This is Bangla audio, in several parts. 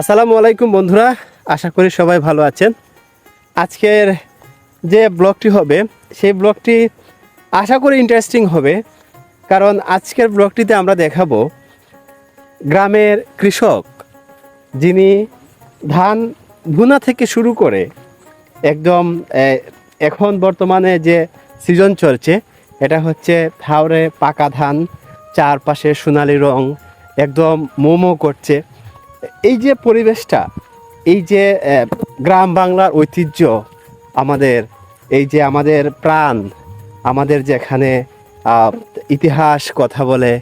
আসসালামু আলাইকুম বন্ধুরা, আশা করি সবাই ভালো আছেন। আজকের যে ব্লগটি হবে, সেই ব্লগটি আশা করি ইন্টারেস্টিং হবে, কারণ আজকের ব্লগটিতে আমরা দেখাবো গ্রামের কৃষক, যিনি ধান ভুনা থেকে শুরু করে একদম এখন বর্তমানে যে সিজন চলছে, এটা হচ্ছে থাওরে পাকা ধান, চারপাশে সোনালি রং, একদম মোমো করছে। এই যে পরিবেশটা, এই যে গ্রাম বাংলার ঐতিহ্য আমাদের, এই যে আমাদের প্রাণ, আমাদের যেখানে ইতিহাস কথা বলে,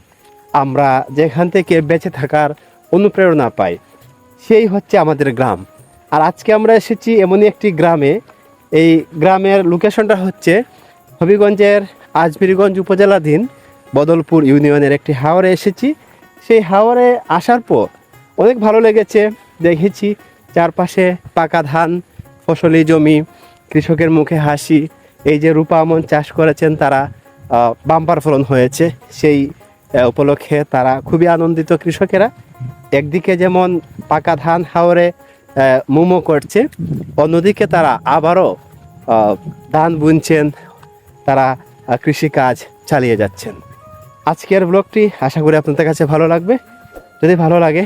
আমরা যেখান থেকে বেঁচে থাকার অনুপ্রেরণা পাই, সেই হচ্ছে আমাদের গ্রাম। আর আজকে আমরা এসেছি এমনই একটি গ্রামে, এই গ্রামের লোকেশনটা হচ্ছে হবিগঞ্জের আজমিরগঞ্জ উপজেলাধীন বদলপুর ইউনিয়নের একটি হাওরে এসেছি। সেই হাওরে আসার পর অনেক ভালো লেগেছে, দেখেছি। চারপাশে পাকা ধান, ফসলি জমি, কৃষকের মুখে হাসি। এই যে রূপা আমন চাষ করেছেন, তারা বাম্পার ফলন হয়েছে। সেই উপলক্ষে তারা খুবই আনন্দিত কৃষকেরা। একদিকে যেমন পাকা ধান হাওরে মোমো করছে, অন্যদিকে তারা আবারও ধান বুনছেন, তারা কৃষিকাজ চালিয়ে যাচ্ছেন। আজকের ব্লগটি আশা করি আপনাদের কাছে ভালো লাগবে। যদি ভালো লাগে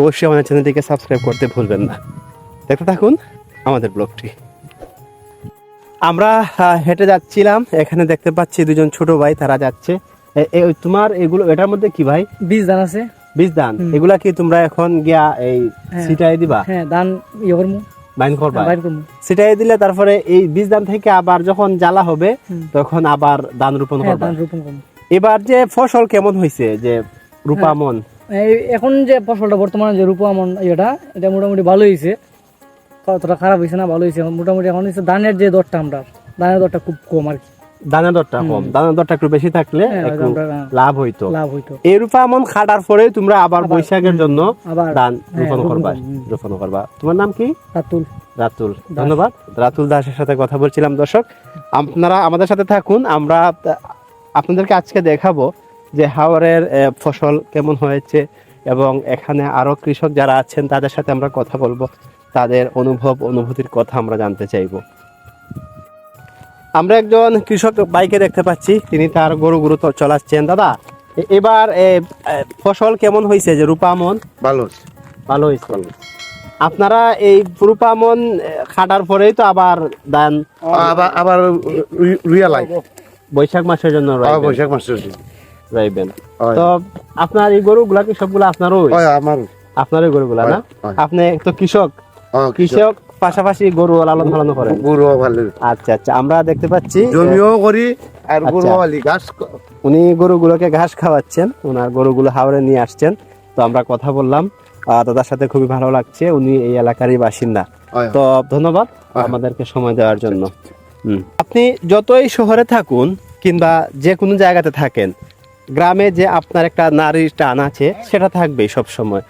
অবশ্যই আমাদের চ্যানেলটিকে সাবস্ক্রাইব করতে ভুলবেন না। দেখতে থাকুন আমাদের ব্লগটি। আমরা হেঁটে যাচ্ছিলাম। এখানে দেখতে পাচ্ছি দুজন ছোট ভাই তারা যাচ্ছে। তোমার এগুলো এটার মধ্যে কি ভাই? বীজ ধান আছে। বীজ ধান এগুলা কি তোমরা এখন গিয়া এই হ্যাঁ। সিটাই দিবা? হ্যাঁ ধান ইয়ে বাইন করবা? করব সিটাই দিলে তারপরে এই বীজ ধান থেকে আবার যখন জ্বালা হবে তখন আবার ধান রোপণ হ্যাঁ করবা। এবার যে ফসল কেমন হয়েছে যে রূপামন এখন যে ফসলটা বর্তমানে যে রূপ আমন ইয়েটা এটা মোটামুটি ভালো হয়েছে অতটা খারাপ হয়েছে না ভালো হয়েছে মোটামুটি এখন হচ্ছে ধানের যে দরটা আমরা ধানের দরটা খুব কম আর কি। দানা দরটা কম। দানা দরটা একটু বেশি থাকলে হ্যাঁ, হ্যাঁ। লাভ হইতো। লাভ হইতো। এই রূপামন খাটার পরে তোমরা আবার বৈশাখের জন্য আবার ধান হ্যাঁ, রোপণ করব, রোপণ করবা। তোমার নাম কি? রাতুল। রাতুল। ধন্যবাদ। রাতুল দাসের সাথে কথা বলছিলাম। দর্শক আপনারা আমাদের সাথে থাকুন। আমরা আপনাদেরকে আজকে দেখাবো যে হাওরের ফসল কেমন হয়েছে এবং এখানে আরও কৃষক যারা আছেন তাদের সাথে আমরা কথা বলব। তাদের অনুভব অনুভূতির কথা আমরা জানতে চাইব। আমরা একজন কৃষক বাইকে দেখতে পাচ্ছি তিনি তার গরু গরু তো চলাচ্ছেন। দাদা এবার ফসল কেমন হয়েছে যে রূপামন? ভালো ভালো হয়েছে আপনারা এই রূপামন খাটার পরেই তো আবার দান? আবার আবার রুইয়া লাই। বৈশাখ মাসের জন্য বৈশাখ মাসের চলছে হয়। তো আপনার এই গরুগুলা কি সবগুলো আপনারও আমার আপনারই গরুগুলা না। আপনি তো কৃষক। কৃষক। পাশাপাশি গরু লালন পালন করেন। গরু ভালো আচ্ছা আচ্ছা আমরা দেখতে পাচ্ছি জমিও করি আর গরু আচ্ছা। ভালি উনি গরুগুলোকে ঘাস খাওয়াচ্ছেন ওনার গরুগুলো হাওড়ে নিয়ে আসছেন। তো আমরা কথা বললাম আহ, দাদার সাথে খুবই ভালো লাগছে উনি এই এলাকারই বাসিন্দা। তো ধন্যবাদ আমাদেরকে সময় দেওয়ার জন্য। আপনি যতই শহরে থাকুন কিংবা যে কোনো জায়গাতে থাকেন গ্রামে যে আপনার একটা নারীর টান আছে, সেটা থাকবেই সব সময়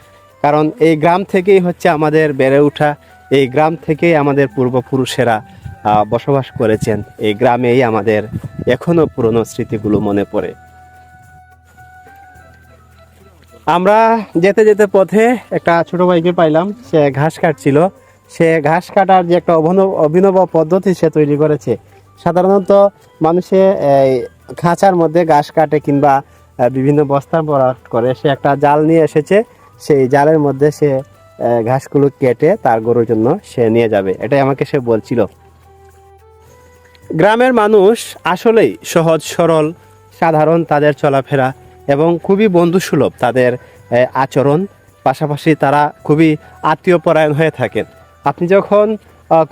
কারণ এই গ্রাম থেকেই হচ্ছে আমাদের বেড়ে ওঠা, এই গ্রাম থেকেই আমাদের পূর্বপুরুষেরা বসবাস করেছেন। এই গ্রামেই আমাদের এখনও পুরনো স্মৃতিগুলো মনে পড়ে। আমরা যেতে যেতে পথে একটা ছোট ভাইকে পাইলাম, সে ঘাস কাটছিল। সে ঘাস কাটার যে একটা অভিনব অভিনব পদ্ধতি সে তৈরি করেছে। সাধারণত মানুষে খাঁচার মধ্যে ঘাস কাটে কিংবা বিভিন্ন বস্তার বরাট করে। সে একটা জাল নিয়ে এসেছে, সেই জালের মধ্যে সে ঘাসগুলো কেটে তার গরুর জন্য সে নিয়ে যাবে। এটাই আমাকে সে বলছিল। গ্রামের মানুষ আসলেই সহজ, সরল, সাধারণ তাদের চলাফেরা এবং খুবই বন্ধুসুলভ তাদের আচরণ। পাশাপাশি তারা খুবই আত্মীয়পরায়ণ হয়ে থাকেন। আপনি যখন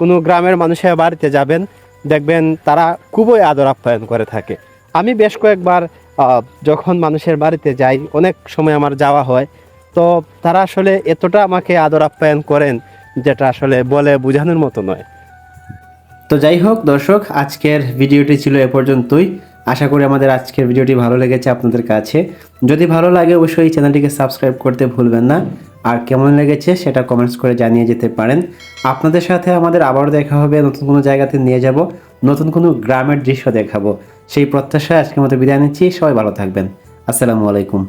কোনো গ্রামের মানুষের বাড়িতে যাবেন, দেখবেন তারা খুবই আদর আপ্যায়ন করে থাকে। আমি বেশ কয়েকবার যখন মানুষের বাড়িতে যাই, অনেক সময় আমার যাওয়া হয়, তো তারা আসলে এতটা আমাকে আদর আপ্যায়ন করেন, যেটা আসলে বলে বোঝানোর মতো নয়। তো যাই হোক, দর্শক, আজকের ভিডিওটি ছিল এ পর্যন্তই। আশা করি আমাদের আজকের ভিডিওটি ভালো লেগেছে আপনাদের কাছে। যদি ভালো লাগে, অবশ্যই এই চ্যানেলটিকে সাবস্ক্রাইব করতে ভুলবেন না। আর কেমন লেগেছে, সেটা কমেন্টস করে জানিয়ে যেতে পারেন। আপনাদের সাথে আমাদের আবারও দেখা হবে, নতুন কোনো জায়গাতে নিয়ে যাব, নতুন কোনো গ্রামের দৃশ্য দেখাবো। সেই প্রত্যাশায় আজকের মতো বিদায় নিচ্ছি। সবাই ভালো থাকবেন। আসসালামু আলাইকুম।